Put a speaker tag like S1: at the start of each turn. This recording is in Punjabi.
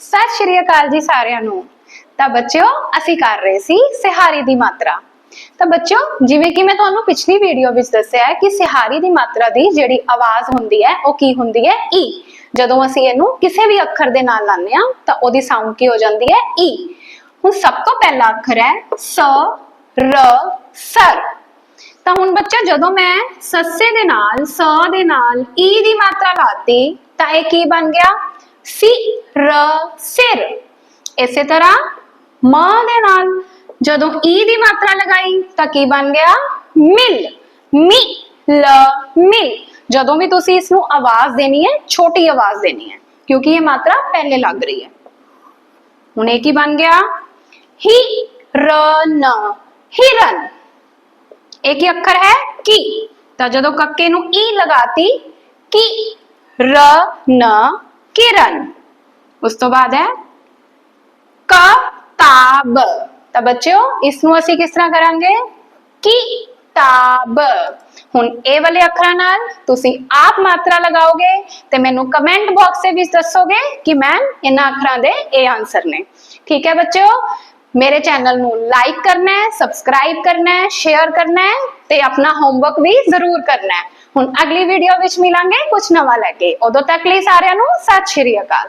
S1: ਸਤਿ ਸ਼੍ਰੀ ਅਕਾਲ ਜੀ ਸਾਰਿਆਂ ਨੂੰ। ਤਾਂ ਬੱਚਿਓ, ਅਸੀਂ ਕਰ ਰਹੇ ਸੀ ਸਿਹਾਰੀ ਦੀ ਮਾਤਰਾ। ਤਾਂ ਬੱਚਿਓ, ਜਿਵੇਂ ਕਿ ਮੈਂ ਤੁਹਾਨੂੰ ਪਿਛਲੀ ਵੀਡੀਓ ਵਿੱਚ ਦੱਸਿਆ ਹੈ ਕਿ ਸਿਹਾਰੀ ਦੀ ਮਾਤਰਾ ਦੀ ਜਿਹੜੀ ਆਵਾਜ਼ ਹੁੰਦੀ ਹੈ, ਉਹ ਕੀ ਹੁੰਦੀ ਹੈ? ਈ ਜਦੋਂ ਅਸੀਂ ਇਹਨੂੰ ਕਿਸੇ ਵੀ ਅੱਖਰ ਦੇ ਨਾਲ ਲਾਉਂਦੇ ਆ ਤਾਂ ਉਹਦੀ ਸਾਊਂਡ ਕੀ ਹੋ ਜਾਂਦੀ ਹੈ? ਈ ਹੁਣ ਸਭ ਤੋਂ ਪਹਿਲਾ ਅੱਖਰ ਹੈ ਸ, ਰ ਸਰ ਤਾਂ ਹੁਣ ਬੱਚਾ ਜਦੋਂ ਮੈਂ ਸੱਸੇ ਦੇ ਨਾਲ, ਸ ਦੇ ਨਾਲ ਈ ਦੀ ਮਾਤਰਾ ਲਾਤੀ, ਤਾਂ ਇਹ ਕੀ ਬਣ ਗਿਆ? ਸੀ ਰ ਸਿਰ ਇਸੇ ਤਰ੍ਹਾਂ ਮ ਦੇ ਨਾਲ ਜਦੋਂ ਈ ਦੀ ਮਾਤਰਾ ਲਗਾਈ ਤਾਂ ਕੀ ਬਣ ਗਿਆ ਮਿਲ ਮੀ ਲ ਮਿਲ ਜਦੋਂ ਵੀ ਤੁਸੀਂ ਇਸ ਨੂੰ ਆਵਾਜ਼ ਦੇਣੀ ਹੈ ਛੋਟੀ ਆਵਾਜ਼ ਦੇਣੀ ਹੈ ਕਿਉਂਕਿ ਇਹ ਮਾਤਰਾ ਪਹਿਲੇ ਲੱਗ ਰਹੀ ਹੈ ਹੁਣ ਇਹ ਕੀ ਬਣ ਗਿਆ ਹੀ ਰ ਨ ਹਿਰਨ ਇਹ ਕੀ ਅੱਖਰ ਹੈ ਕੀ ਤਾਂ ਜਦੋਂ ਕੱਕੇ ਨੂੰ ਈ ਲਗਾਤੀ ਕੀ ਰ ਨ ਕਿਰਨ। ਉਸ ਤੋਂ ਬਾਅਦ ਹੈ ਕਿਤਾਬ। ਤਾਂ ਬੱਚਿਓ ਇਸ ਨੂੰ ਅਸੀਂ ਕਿਸ ਤਰ੍ਹਾਂ ਕਰਾਂਗੇ? ਕਿਤਾਬ। ਹੁਣ ਇਹ ਵਾਲੇ ਅੱਖਰਾਂ ਨਾਲ ਤੁਸੀਂ ਆਪ ਮਾਤਰਾ ਲਗਾਓਗੇ ਤੇ ਮੈਨੂੰ ਕਮੈਂਟ ਬਾਕਸ ਦੇ ਵਿੱਚ ਦੱਸੋਗੇ ਕਿ ਮੈਮ ਇਹਨਾਂ ਅੱਖਰਾਂ ਦੇ ਇਹ ਆਨਸਰ ਨੇ। ਠੀਕ ਹੈ ਬੱਚਿਓ, ਮੇਰੇ ਚੈਨਲ ਨੂੰ ਲਾਈਕ ਕਰਨਾ ਹੈ ਸਬਸਕ੍ਰਾਈਬ ਕਰਨਾ ਹੈ ਸ਼ੇਅਰ ਕਰਨਾ ਹੈ ਤੇ ਆਪਣਾ ਹੋਮਵਰਕ ਵੀ ਜ਼ਰੂਰ ਕਰਨਾ ਹੈ। ਹੁਣ ਅਗਲੀ ਵੀਡੀਓ ਵਿੱਚ ਮਿਲਾਂਗੇ ਕੁਝ ਨਵਾਂ ਲੈ ਕੇ। ਉਦੋਂ ਤੱਕ ਲਈ ਸਾਰਿਆਂ ਨੂੰ ਸਤਿ ਸ਼੍ਰੀ ਅਕਾਲ।